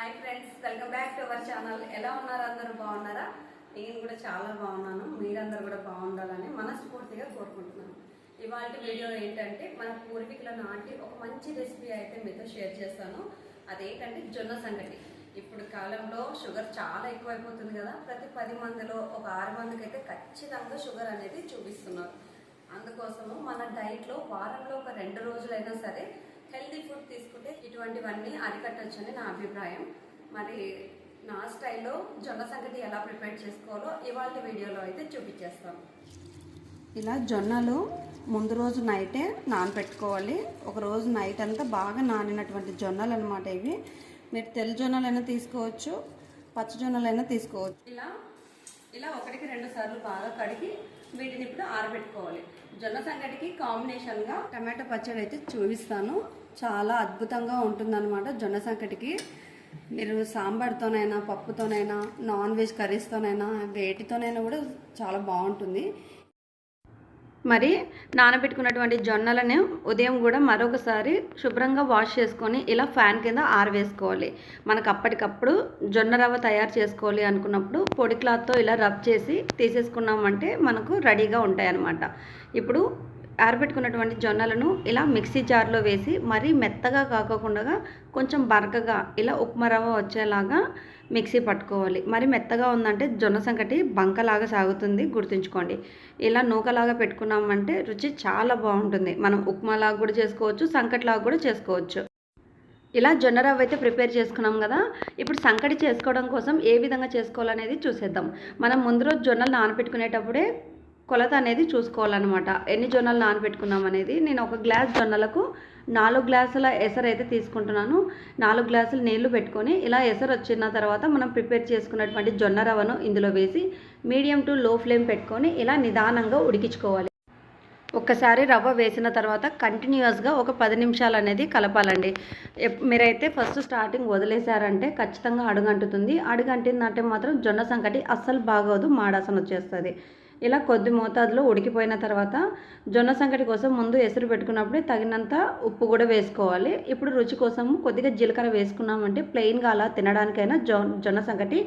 Hi friends welcome back to our channel. ఎలా ఉన్నారు అందరూ? బాగున్నారా? నేను కూడా చాలా బాగున్నాను. మీరందరూ కూడా బాగుండాలని మనస్ఫూర్తిగా కోరుకుంటున్నాను. ఇవాళ వీడియో ఏంటంటే మన పూర్వీకుల నాటి ఒక మంచి రెసిపీ అయితే మీతో షేర్ చేస్తాను. అదేంటంటే జొన్న సంగటి. ఇప్పుడు కాలంలో షుగర్ చాలా ఎక్కువైపోతుంది కదా. ప్రతి పది మందిలో ఒక ఆరు మందికి అయితే ఖచ్చితంగా షుగర్ అనేది చూపిస్తున్నారు. అందుకోసము మన డైట్లో వారంలో ఒక రెండు రోజులైనా సరే హెల్తీ ఫుడ్ తీసుకుంటే ఇటువంటివన్నీ అరికట్టొచ్చని నా అభిప్రాయం. మరి నా స్టైల్లో జొన్న సంగటి ఎలా ప్రిపేర్ చేసుకోవాలో ఇవాళ వీడియోలో అయితే చూపించేస్తాం. ఇలా జొన్నలు ముందు రోజు నైటే నానబెట్టుకోవాలి ఒక రోజు నైట్ అంతా బాగా నానినటువంటి జొన్నలు అనమాట ఇవి. మీరు తెల్ల జొన్నలైనా తీసుకోవచ్చు పచ్చ జొన్నలైనా తీసుకోవచ్చు. ఇలా ఇలా ఒకటికి రెండు సార్లు బాగా కడిగి వీటిని ఇప్పుడు ఆరబెట్టుకోవాలి. జొన్న సంగటికి కాంబినేషన్గా టమాటో పచ్చడి అయితే చూపిస్తాను. చాలా అద్భుతంగా ఉంటుందన్నమాట జొన్న సంగటికి మీరు సాంబార్తోనైనా పప్పుతోనైనా నాన్ వెజ్ కర్రీస్తోనైనా వేటితోనైనా కూడా చాలా బాగుంటుంది. మరి నానబెట్టుకున్నటువంటి జొన్నలను ఉదయం కూడా మరొకసారి శుభ్రంగా వాష్ చేసుకొని ఇలా ఫ్యాన్ కింద ఆరవేసుకోవాలి. మనకు అప్పటికప్పుడు జొన్న రవ్వ తయారు చేసుకోవాలి అనుకున్నప్పుడు పొడి క్లాత్తో ఇలా రబ్ చేసి తీసేసుకున్నామంటే మనకు రెడీగా ఉంటాయి అన్నమాట ఇప్పుడు ఆరబెట్టుకున్నటువంటి జొన్నలను ఇలా మిక్సీ జార్లో వేసి మరీ మెత్తగా కాకోకుండా కొంచెం బరకగా ఇలా ఉప్మా రవ్వ వచ్చేలాగా మిక్సీ పట్టుకోవాలి. మరి మెత్తగా ఉందంటే జొన్న సంకటి బంకలాగా సాగుతుంది. గుర్తుంచుకోండి. ఇలా నూకలాగా పెట్టుకున్నామంటే రుచి చాలా బాగుంటుంది. మనం ఉప్మాలాగా కూడా చేసుకోవచ్చు సంకట్లాగా కూడా చేసుకోవచ్చు. ఇలా జొన్న రవ్వ అయితే ప్రిపేర్ చేసుకున్నాం కదా. ఇప్పుడు సంకటి చేసుకోవడం కోసం ఏ విధంగా చేసుకోవాలనేది చూసేద్దాం. మనం ముందు రోజు జొన్నలు నానబెట్టుకునేటప్పుడే కొలత అనేది చూసుకోవాలన్నమాట. ఎన్ని జొన్నలు నానబెట్టుకున్నాం అనేది నేను ఒక గ్లాస్ జొన్నలకు నాలుగు గ్లాసుల ఎసరు అయితే తీసుకుంటున్నాను. నాలుగు గ్లాసులు నీళ్ళు పెట్టుకొని ఇలా ఎసరు వచ్చిన తర్వాత మనం ప్రిపేర్ చేసుకున్నటువంటి జొన్న రవ్వను ఇందులో వేసి మీడియం టు లో ఫ్లేమ్ పెట్టుకొని ఇలా నిదానంగా ఉడికించుకోవాలి. ఒక్కసారి రవ్వ వేసిన తర్వాత కంటిన్యూస్గా ఒక పది నిమిషాలు అనేది కలపాలండి. మీరైతే ఫస్ట్ స్టార్టింగ్ వదిలేశారంటే ఖచ్చితంగా అడుగంటుతుంది. అడుగంటిందంటే మాత్రం జొన్న సంకటి అస్సలు బాగోదు మాడాసన వచ్చేస్తుంది ఇలా కొద్ది మోతాదులో ఉడికిపోయిన తర్వాత జొన్న సంకటి కోసం ముందు ఎసురు పెట్టుకున్నప్పుడే తగినంత ఉప్పు కూడా వేసుకోవాలి. ఇప్పుడు రుచి కోసం కొద్దిగా జీలకర్ర వేసుకున్నామంటే ప్లెయిన్గా అలా తినడానికైనా జొ జొన్న సంకటి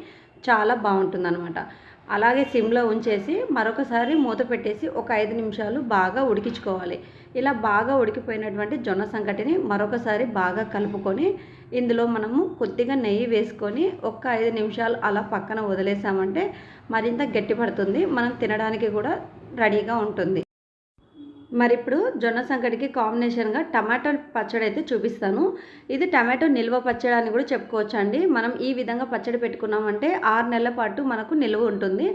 చాలా బాగుంటుందన్నమాట. అలాగే సిమ్లో ఉంచేసి మరొకసారి మూత పెట్టేసి ఒక ఐదు నిమిషాలు బాగా ఉడికించుకోవాలి. ఇలా బాగా ఉడికిపోయినటువంటి జొన్న సంకటిని మరొకసారి బాగా కలుపుకొని ఇందులో మనము కొద్దిగా నెయ్యి వేసుకొని ఒక్క ఐదు నిమిషాలు అలా పక్కన వదిలేసామంటే మరింత గట్టిపడుతుంది. మనం తినడానికి కూడా రెడీగా ఉంటుంది. మరి ఇప్పుడు జొన్న సంకటికి కాంబినేషన్గా టమాటో పచ్చడి అయితే చూపిస్తాను. ఇది టమాటో నిల్వ పచ్చడి అని కూడా చెప్పుకోవచ్చు అండి మనం ఈ విధంగా పచ్చడి పెట్టుకున్నామంటే ఆరు నెలల పాటు మనకు నిల్వ ఉంటుంది.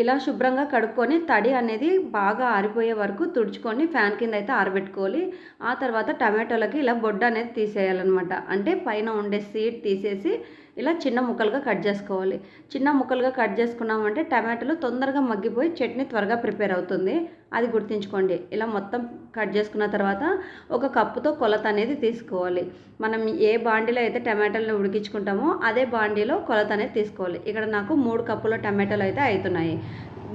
ఇలా శుభ్రంగా కడుక్కొని తడి అనేది బాగా ఆరిపోయే వరకు తుడుచుకొని ఫ్యాన్ కింద అయితే ఆరబెట్టుకోవాలి. ఆ తర్వాత టమాటోలకి ఇలా బొడ్డ అనేది తీసేయాలన్నమాట. అంటే పైన ఉండే సీడ్ తీసేసి ఇలా చిన్న ముక్కలుగా కట్ చేసుకోవాలి. చిన్న ముక్కలుగా కట్ చేసుకున్నామంటే టమాటాలు తొందరగా మగ్గిపోయి చట్నీ త్వరగా ప్రిపేర్ అవుతుంది. అది గుర్తుంచుకోండి. ఇలా మొత్తం కట్ చేసుకున్న తర్వాత ఒక కప్పుతో కొలత అనేది తీసుకోవాలి. మనం ఏ బాండీలో అయితే టమాటాలను ఉడికించుకుంటామో అదే బాండీలో కొలత అనేది తీసుకోవాలి. ఇక్కడ నాకు మూడు కప్పుల టమాటాలు అయితే అవుతున్నాయి.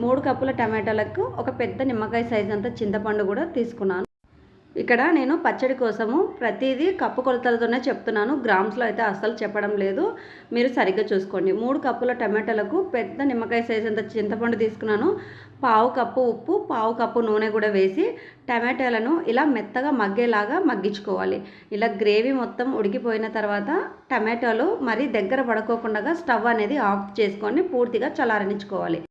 మూడు కప్పుల టమాటాలకు ఒక పెద్ద నిమ్మకాయ సైజ్ అంత చింతపండు కూడా తీసుకున్నాను. ఇక్కడ నేను పచ్చడి కోసము ప్రతిదీ కప్పు కొలతలతోనే చెప్తున్నాను. గ్రామ్స్లో అయితే అస్సలు చెప్పడం లేదు. మీరు సరిగ్గా చూసుకోండి. మూడు కప్పుల టమాటాలకు పెద్ద నిమ్మకాయ సైజ్ అంత చింతపండు తీసుకున్నాను. పావు కప్పు ఉప్పు పావు కప్పు నూనె కూడా వేసి టమాటాలను ఇలా మెత్తగా మగ్గేలాగా మగ్గించుకోవాలి. ఇలా గ్రేవీ మొత్తం ఉడికిపోయిన తర్వాత టమాటాలు మరి దగ్గర పడుకోకుండా స్టవ్ అనేది ఆఫ్ చేసుకొని పూర్తిగా చల్లారనిచ్చుకోవాలి.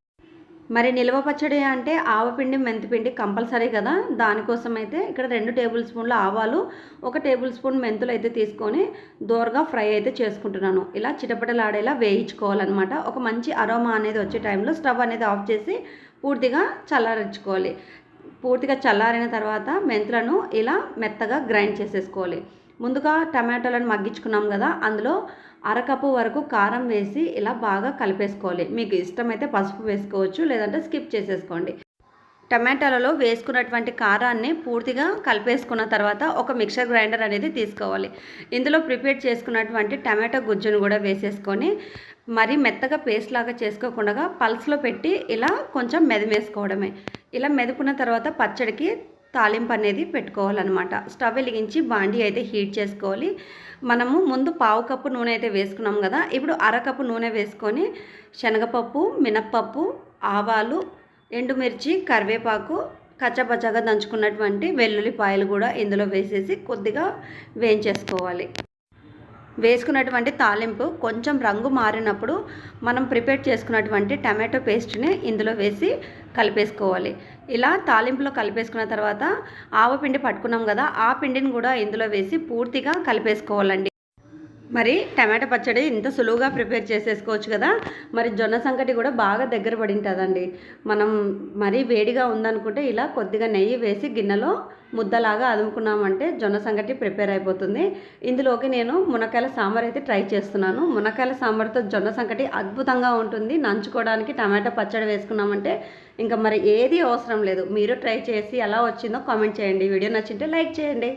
మరి నిల్వ పచ్చడి అంటే ఆవపిండి మెంతిపిండి కంపల్సరీ కదా. దానికోసం అయితే ఇక్కడ రెండు టేబుల్ స్పూన్ల ఆవాలు ఒక టేబుల్ స్పూన్ మెంతులు అయితే తీసుకొని దోరగా ఫ్రై అయితే చేసుకుంటున్నాను. ఇలా చిటపటలాడేలా వేయించుకోవాలన్నమాట. ఒక మంచి అరోమా అనేది వచ్చే టైంలో స్టవ్ అనేది ఆఫ్ చేసి పూర్తిగా చల్లారించుకోవాలి. పూర్తిగా చల్లారిన తర్వాత మెంతులను ఇలా మెత్తగా గ్రైండ్ చేసేసుకోవాలి. ముందుగా టమాటోలను మగ్గించుకున్నాం కదా అందులో అరకప్పు వరకు కారం వేసి ఇలా బాగా కలిపేసుకోవాలి. మీకు ఇష్టమైతే పసుపు వేసుకోవచ్చు లేదంటే స్కిప్ చేసేసుకోండి. టమాటాలలో వేసుకున్నటువంటి కారాన్ని పూర్తిగా కలిపేసుకున్న తర్వాత ఒక మిక్సర్ గ్రైండర్ అనేది తీసుకోవాలి. ఇందులో ప్రిపేర్ చేసుకున్నటువంటి టమాటో గుజ్జును కూడా వేసేసుకొని మరి మెత్తగా పేస్ట్ లాగా చేసుకోకుండా పల్స్లో పెట్టి ఇలా కొంచెం మెదిమేసుకోవడమే. ఇలా మెదుకున్న తర్వాత పచ్చడికి తాలింపు అనేది పెట్టుకోవాలన్నమాట. స్టవ్ వెలిగించి బాండీ అయితే హీట్ చేసుకోవాలి. మనము ముందు పావు కప్పు నూనె అయితే వేసుకున్నాం కదా ఇప్పుడు అరకప్పు నూనె వేసుకొని శనగపప్పు మినప్పప్పు ఆవాలు ఎండుమిర్చి కరివేపాకు కచ్చపచ్చగా దంచుకున్నటువంటి వెల్లుల్లిపాయలు కూడా ఇందులో వేసేసి కొద్దిగా వేయించేసుకోవాలి. వేసుకున్నటువంటి తాలింపు కొంచెం రంగు మారినప్పుడు మనం ప్రిపేర్ చేసుకున్నటువంటి టమాటో పేస్ట్ని ఇందులో వేసి కలిపేసుకోవాలి. ఇలా తాలింపులో కలిపేసుకున్న తర్వాత ఆవపిండి పట్టుకున్నాం కదా ఆ పిండిని కూడా ఇందులో వేసి పూర్తిగా కలిపేసుకోవాలండి. మరి టమాటా పచ్చడి ఇంత సులువుగా ప్రిపేర్ చేసేసుకోవచ్చు కదా. మరి జొన్న సంకటి కూడా బాగా దగ్గర పడి ఉంటుందండి మనం మరీ వేడిగా ఉందనుకుంటే ఇలా కొద్దిగా నెయ్యి వేసి గిన్నెలో ముద్దలాగా అదుముకున్నామంటే జొన్న సంగటి ప్రిపేర్ అయిపోతుంది. ఇందులోకి నేను మునక్కాయల సాంబార్ అయితే ట్రై చేస్తున్నాను. మునక్కాయల సాంబార్తో జొన్న సంకటి అద్భుతంగా ఉంటుంది. నంచుకోవడానికి టమాటా పచ్చడి వేసుకున్నామంటే ఇంకా మరి ఏది అవసరం లేదు. మీరు ట్రై చేసి ఎలా వచ్చిందో కామెంట్ చేయండి. వీడియో నచ్చింటే లైక్ చేయండి.